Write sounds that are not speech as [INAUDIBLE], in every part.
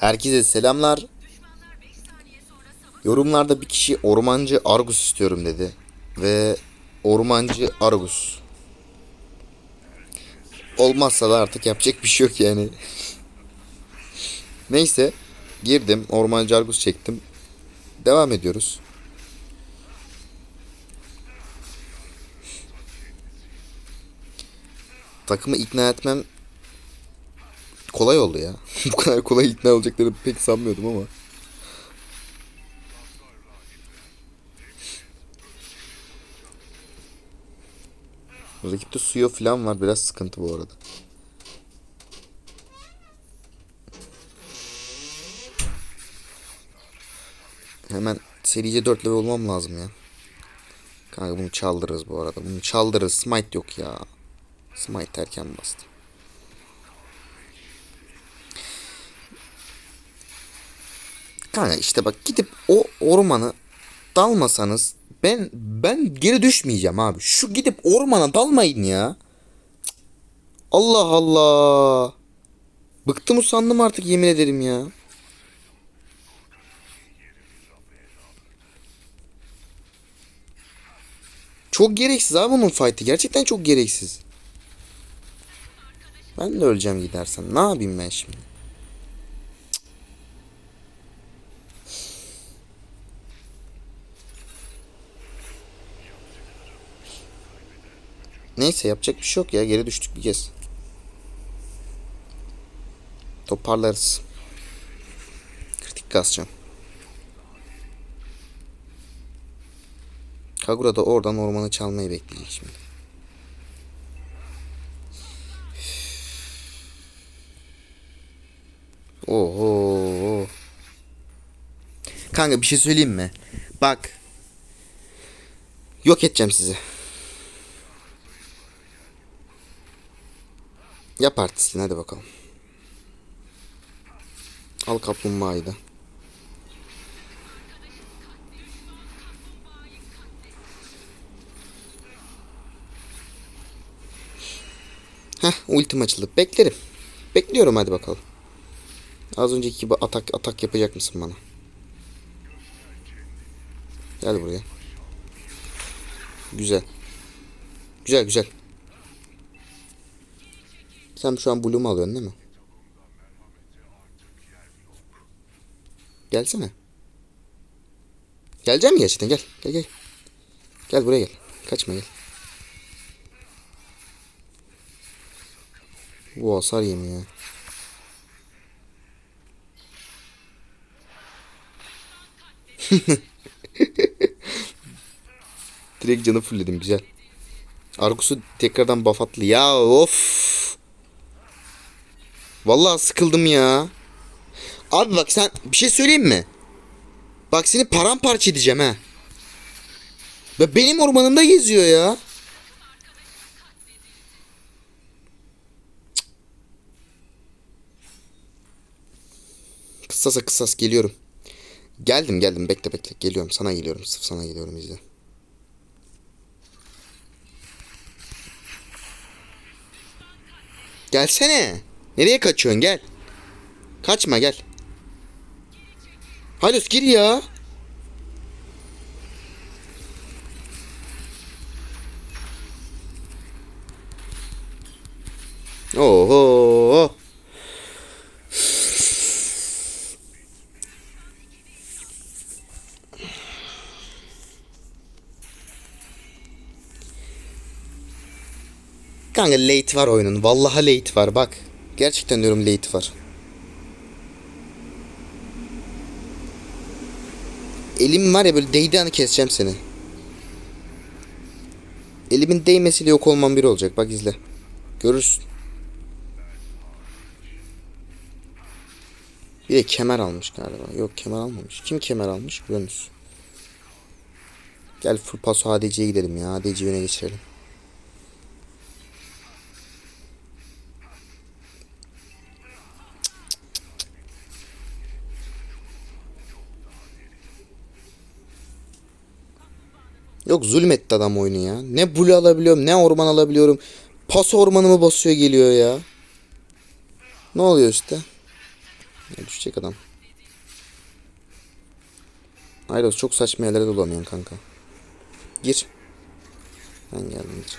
Herkese selamlar. Yorumlarda bir kişi ormancı Argus istiyorum dedi. Ve ormancı Argus. Olmazsa da artık yapacak bir şey yok yani. [LAUGHS] Neyse. Girdim. Ormancı Argus çektim. Devam ediyoruz. Takımı ikna etmem kolay oldu ya. [LAUGHS] Bu kadar kolay ikna olacaklarını pek sanmıyordum ama. Rakipte suyo falan var. Biraz sıkıntı bu arada. Hemen serice 4 level olmam lazım ya. Kanka bunu çaldırırız bu arada. Bunu çaldırırız. Smite yok ya. Smite erken bastı. Kanka işte bak gidip o ormanı dalmasanız ben ben geri düşmeyeceğim abi. Şu gidip ormana dalmayın ya. Allah Allah. Bıktım usandım artık yemin ederim ya. Çok gereksiz abi bunun fight'ı. Gerçekten çok gereksiz. Ben de öleceğim gidersen. Ne yapayım ben şimdi? Neyse yapacak bir şey yok ya. Geri düştük bir kez. Toparlarız. Kritik kasacağım. Kagura da oradan ormanı çalmayı bekleyecek şimdi. Oho. Kanka bir şey söyleyeyim mi? Bak. Yok edeceğim sizi. Yap artistini hadi bakalım. Al kaplumbağayı da. Heh ultim açıldı. Beklerim. Bekliyorum hadi bakalım. Az önceki gibi atak atak yapacak mısın bana? Gel buraya. Güzel. Güzel güzel. Sen şu an Bloom'u alıyorsun değil mi? Gelsene. Geleceğim mi gerçekten? Gel. Gel gel. Gel buraya gel. Kaçma gel. Bu hasar yemiyor. [LAUGHS] Direkt canı fullledim güzel. Argus'u tekrardan buff attı. Ya of. Vallahi sıkıldım ya. Abi bak sen bir şey söyleyeyim mi? Bak seni paramparça edeceğim ha. Ve benim ormanımda geziyor ya. Kısasa kısas geliyorum. Geldim geldim bekle bekle geliyorum sana geliyorum sırf sana geliyorum izle. Gelsene. Nereye kaçıyorsun gel. Kaçma gel. Halus gir ya. Oho. Kanka late var oyunun. Vallahi late var bak. Gerçekten diyorum late var. Elim var ya böyle değdiği anı keseceğim seni. Elimin değmesiyle yok olmam biri olacak. Bak izle. Görürsün. Bir de kemer almış galiba. Yok kemer almamış. Kim kemer almış? Yunus. Gel full paso ADC'ye gidelim ya. ADC'yi öne geçirelim. Yok zulmetti adam oyunu ya. Ne blue alabiliyorum ne orman alabiliyorum. Pas ormanımı basıyor geliyor ya. Ne oluyor işte? Ya düşecek adam. Ayros çok saçma yerlere dolanıyorsun kanka. Gir. Ben geldim gir.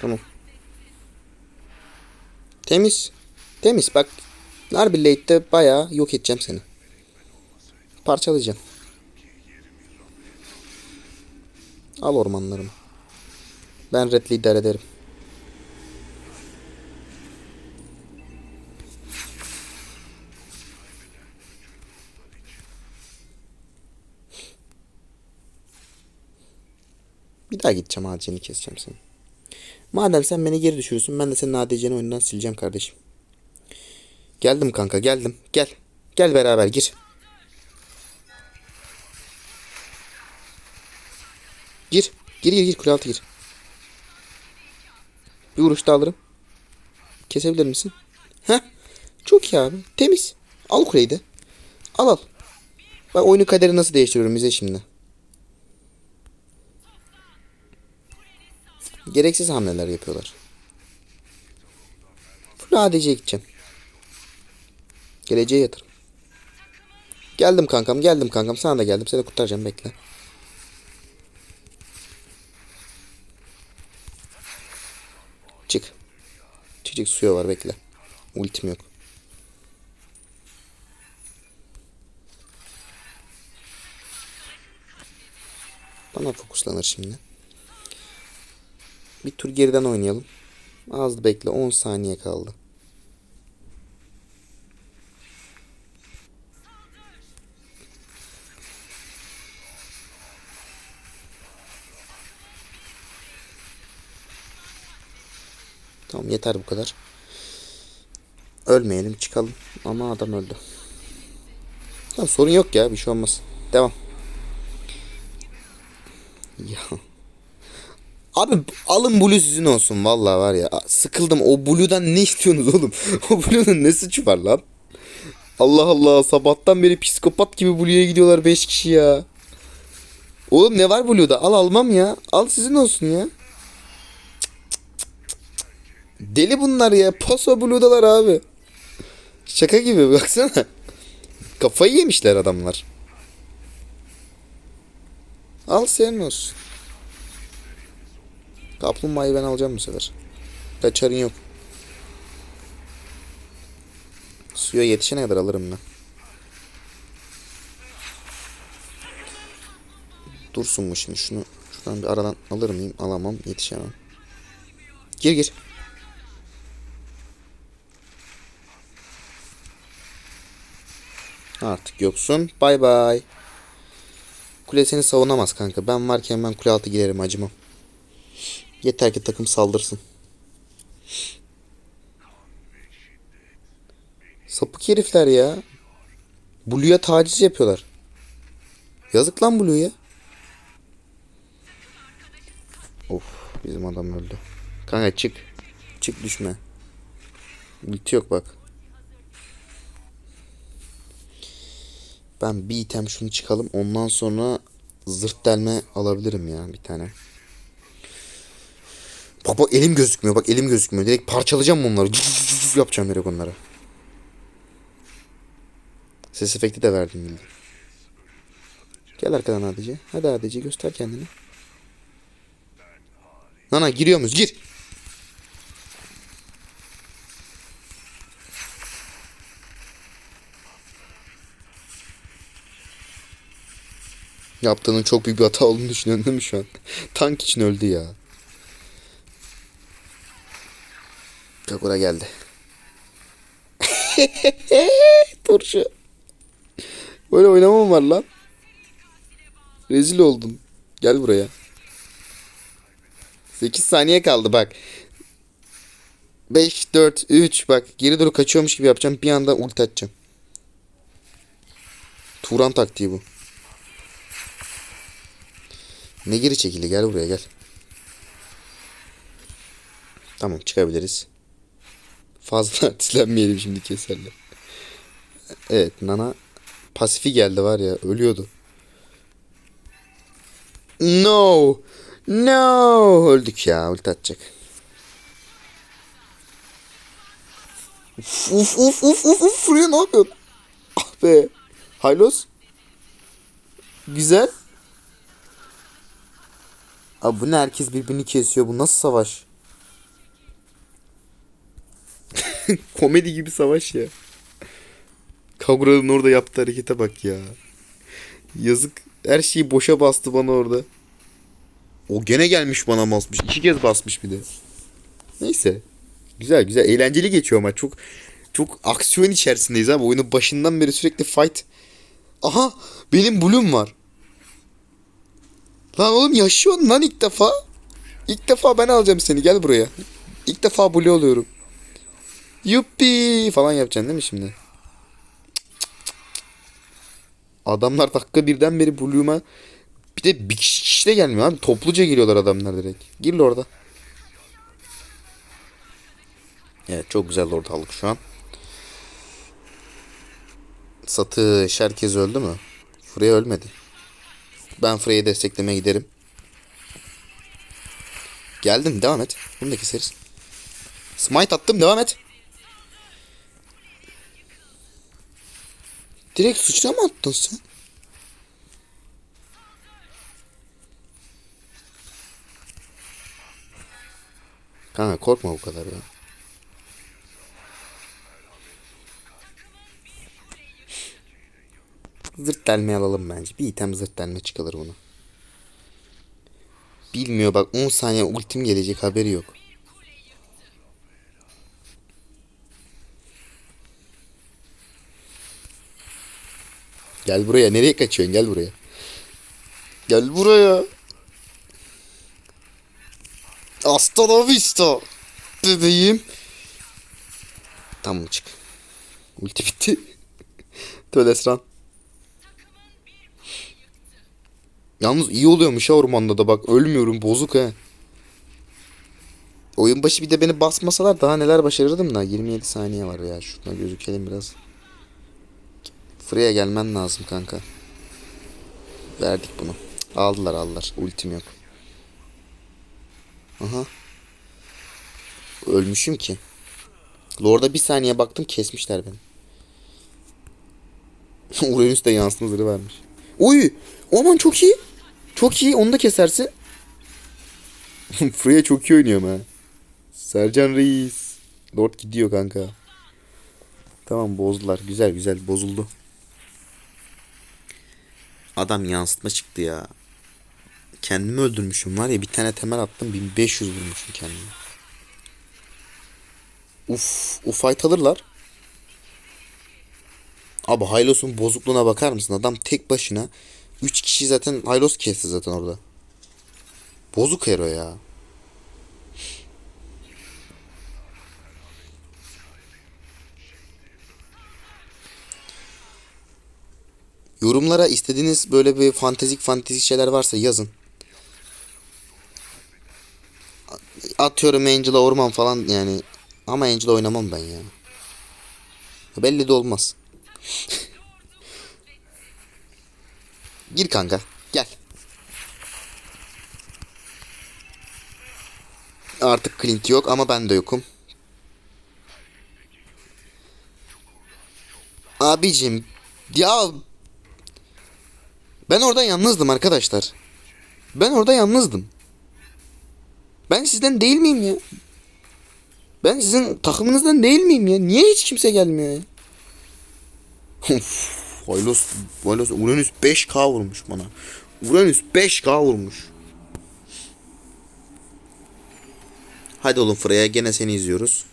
Tamam. Temiz. Temiz bak. Harbi late'de bayağı yok edeceğim seni. Parçalayacağım. Al ormanlarımı. Ben redli idare ederim. Bir daha gideceğim ADC'ni keseceğim seni. Madem sen beni geri düşürürsün ben de senin ADC'ni oyundan sileceğim kardeşim. Geldim kanka geldim. Gel. Gel beraber gir. Gir. Gir gir gir kule altı gir. Bir vuruşta alırım. Kesebilir misin? Heh. Çok iyi abi. Temiz. Al kuleyi de. Al al. Bak oyunu kaderi nasıl değiştiriyorum bize şimdi. Gereksiz hamleler yapıyorlar. Full ADC'ye gideceğim. Geleceğe yatırım. Geldim kankam geldim kankam sana da geldim seni kurtaracağım bekle. Çık. Çık çık suya var bekle. Ultim yok. Bana fokuslanır şimdi. Bir tur geriden oynayalım. Az bekle 10 saniye kaldı. Tamam yeter bu kadar. Ölmeyelim çıkalım. Ama adam öldü. Tamam sorun yok ya bir şey olmaz. Devam. Ya. Abi alın blue sizin olsun vallahi var ya. Sıkıldım o blue'dan ne istiyorsunuz oğlum? [LAUGHS] o blue'nun ne suçu var lan? Allah Allah sabahtan beri psikopat gibi blue'ya gidiyorlar 5 kişi ya. Oğlum ne var blue'da? Al almam ya. Al sizin olsun ya. Deli bunlar ya. Paso blue'dalar abi. Şaka gibi [LAUGHS] baksana. Kafayı yemişler adamlar. Al senin olsun. Kaplumbağayı ben alacağım bu sefer. Kaçarın yok. Suya yetişene kadar alırım ben. Dursun mu şimdi şunu şuradan bir aradan alır mıyım? Alamam yetişemem. Gir gir. Artık yoksun. Bay bay. Kule seni savunamaz kanka. Ben varken ben kule altı girerim acımam. Yeter ki takım saldırsın. Sapık herifler ya. Blue'ya taciz yapıyorlar. Yazık lan Blue'ya. Of bizim adam öldü. Kanka çık. Çık düşme. Ulti yok bak. Ben bir item şunu çıkalım. Ondan sonra zırt delme alabilirim ya bir tane. Bak bak elim gözükmüyor. Bak elim gözükmüyor. Direkt parçalayacağım bunları. Yapacağım direkt onlara. Ses efekti de verdim bildim. Gel arkadan ADC. Hadi ADC göster kendini. Nana giriyor muyuz? Gir. Yaptığının çok büyük bir hata olduğunu düşünüyorsun değil mi şu an? [LAUGHS] Tank için öldü ya. Kakura geldi. [LAUGHS] Turşu. Böyle oynamam var lan. Rezil oldum. Gel buraya. 8 saniye kaldı bak. 5, 4, 3 bak geri doğru kaçıyormuş gibi yapacağım. Bir anda ulti atacağım. Turan taktiği bu. Ne geri çekildi gel buraya gel. Tamam çıkabiliriz. Fazla [LAUGHS] artistlenmeyelim şimdi keserler. Evet Nana pasifi geldi var ya ölüyordu. No. No. Öldük ya ulti atacak. Uf uf uf uf uf uf Freya ne yapıyorsun? Ah be. Haylos. Güzel. Abi bu ne herkes birbirini kesiyor bu nasıl savaş? [LAUGHS] Komedi gibi savaş ya. Kagura'nın orada yaptığı harekete bak ya. Yazık. Her şeyi boşa bastı bana orada. O gene gelmiş bana basmış. İki kez basmış bir de. Neyse. Güzel güzel. Eğlenceli geçiyor ama çok çok aksiyon içerisindeyiz abi. Oyunun başından beri sürekli fight. Aha benim Bloom var. Lan oğlum yaşıyorsun lan ilk defa. İlk defa ben alacağım seni gel buraya. İlk defa Blue oluyorum. Yuppi falan yapacaksın değil mi şimdi? Adamlar dakika birden beri Blue'uma bir de bir kişi kişi de gelmiyor abi. Topluca geliyorlar adamlar direkt. Gir orada. Evet çok güzel lord aldık şu an. Satış herkes öldü mü? Freya ölmedi. Ben Freya'yı desteklemeye giderim. Geldim devam et. Bunu da keseriz. Smite attım devam et. Direkt sıçra mı attın sen? Kanka korkma bu kadar ya. Zırt delme alalım bence. Bir item zırt delme çıkılır bunu. Bilmiyor bak 10 saniye ultim gelecek haberi yok. Gel buraya. Nereye kaçıyorsun? Gel buraya. Gel buraya. Hasta la vista. Bebeğim. Tamam çık. Ulti bitti. [LAUGHS] Tölesran. Yalnız iyi oluyormuş ha ormanda da bak ölmüyorum bozuk he. Oyun başı bir de beni basmasalar daha neler başarırdım da 27 saniye var ya şuradan gözükelim biraz. Freya gelmen lazım kanka. Verdik bunu. Aldılar aldılar. Ultim yok. Aha. Ölmüşüm ki. Lord'a bir saniye baktım kesmişler beni. [LAUGHS] Uranüs de yansın zırhı vermiş. Uy! Aman çok iyi. Çok iyi. Onu da kesersin. [LAUGHS] Freya çok iyi oynuyor ha. Sercan Reis. Lord gidiyor kanka. Tamam bozdular. Güzel güzel bozuldu. Adam yansıtma çıktı ya. Kendimi öldürmüşüm var ya bir tane temel attım 1500 vurmuşum kendime. Uf, uf fight alırlar. Abi Hylos'un bozukluğuna bakar mısın? Adam tek başına 3 kişi zaten Hylos kesti zaten orada. Bozuk hero ya. Yorumlara istediğiniz böyle bir fantezik fantezik şeyler varsa yazın. Atıyorum Angela Orman falan yani. Ama Angela oynamam ben ya. Belli de olmaz. [LAUGHS] Gir kanka. Gel. Artık Clint yok ama ben de yokum. Abicim ya ben orada yalnızdım arkadaşlar. Ben orada yalnızdım. Ben sizden değil miyim ya? Ben sizin takımınızdan değil miyim ya? Niye hiç kimse gelmiyor ya? Of, Hylos, Hylos, Uranüs 5K vurmuş bana. Uranüs 5K vurmuş. Hadi oğlum Freya gene seni izliyoruz.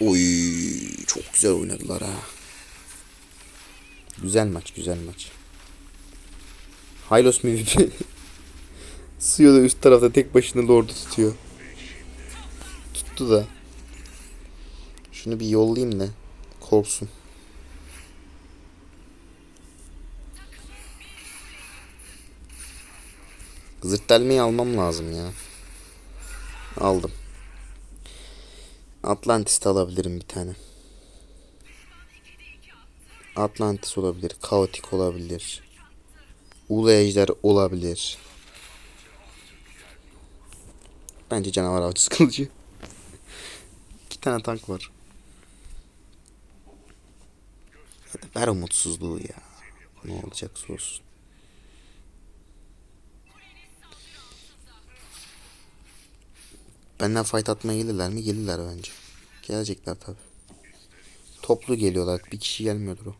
Oy çok güzel oynadılar ha. Güzel maç güzel maç. Hylos MVP. [LAUGHS] Suyo da üst tarafta tek başına lordu tutuyor. Tuttu da. Şunu bir yollayayım da korksun. Zırt almam lazım ya. Aldım. Atlantis alabilirim bir tane. Atlantis olabilir. Kaotik olabilir. Ulu Ejder olabilir. Bence canavar avcısı kılıcı. [LAUGHS] iki tane tank var. Hadi ver umutsuzluğu ya. Ne olacaksa olsun. Benden fight atmaya gelirler mi? Gelirler bence. Gelecekler tabi. Toplu geliyorlar. Bir kişi gelmiyordur o.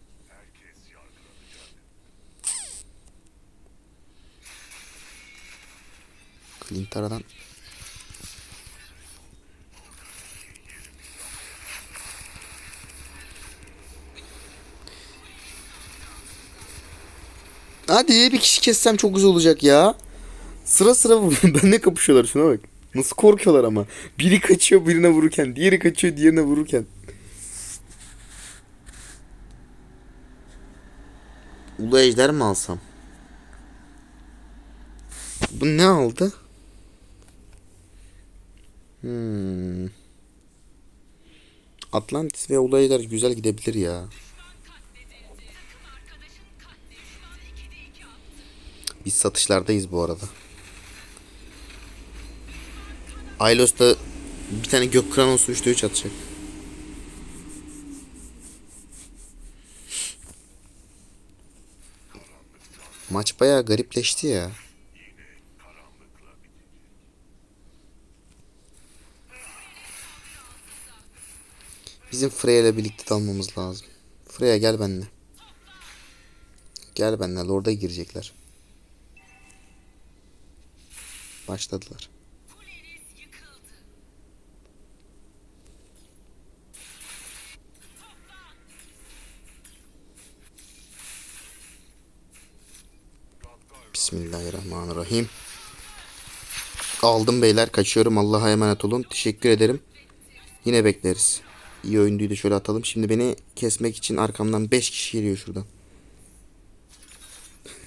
Clint Hadi bir kişi kessem çok güzel olacak ya. Sıra sıra [LAUGHS] benimle kapışıyorlar şuna bak. Nasıl korkuyorlar ama. Biri kaçıyor birine vururken, diğeri kaçıyor diğerine vururken. Ulu ejder mi alsam? Bu ne aldı? Hmm. Atlantis ve Ulu ejder güzel gidebilir ya. Biz satışlardayız bu arada. Aylos da bir tane gök kranosu 3'te 3 atacak. Maç bayağı garipleşti ya. Bizim Freya ile birlikte dalmamız lazım. Freya gel benimle. Gel benimle. Lord'a girecekler. Başladılar. Bismillahirrahmanirrahim. Aldım beyler kaçıyorum Allah'a emanet olun. Teşekkür ederim. Yine bekleriz. İyi oyuncuydu şöyle atalım. Şimdi beni kesmek için arkamdan 5 kişi geliyor şuradan.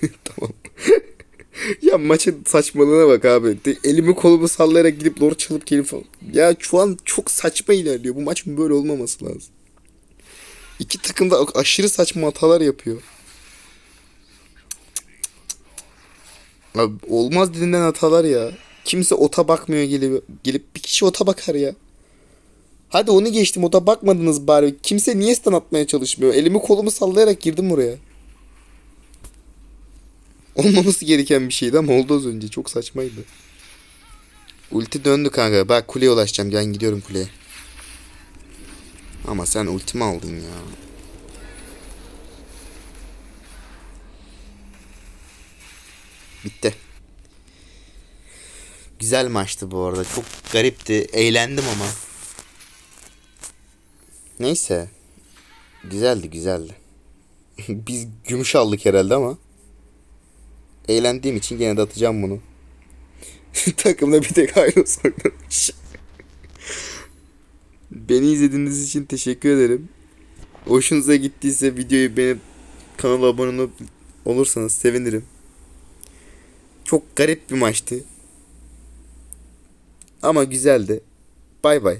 [LAUGHS] tamam. [LAUGHS] ya maçın saçmalığına bak abi. De- elimi kolumu sallayarak gidip lord çalıp gelip falan. Ya şu an çok saçma ilerliyor. Bu maçın böyle olmaması lazım. İki takım da aşırı saçma hatalar yapıyor. Abi olmaz dediğinden hatalar ya. Kimse ota bakmıyor gelip, gelip bir kişi ota bakar ya. Hadi onu geçtim ota bakmadınız bari. Kimse niye stun atmaya çalışmıyor? Elimi kolumu sallayarak girdim buraya. Olmaması gereken bir şeydi ama oldu az önce. Çok saçmaydı. Ulti döndü kanka. Bak kuleye ulaşacağım. Ben gidiyorum kuleye. Ama sen ultimi aldın ya. Bitti. Güzel maçtı bu arada. Çok garipti. Eğlendim ama. Neyse. Güzeldi güzeldi. [LAUGHS] Biz gümüş aldık herhalde ama. Eğlendiğim için gene de atacağım bunu. [LAUGHS] Takımda bir tek Ayros oynamış. Beni izlediğiniz için teşekkür ederim. Hoşunuza gittiyse videoyu beğenip kanala abone olursanız sevinirim. Çok garip bir maçtı. Ama güzeldi. Bay bay.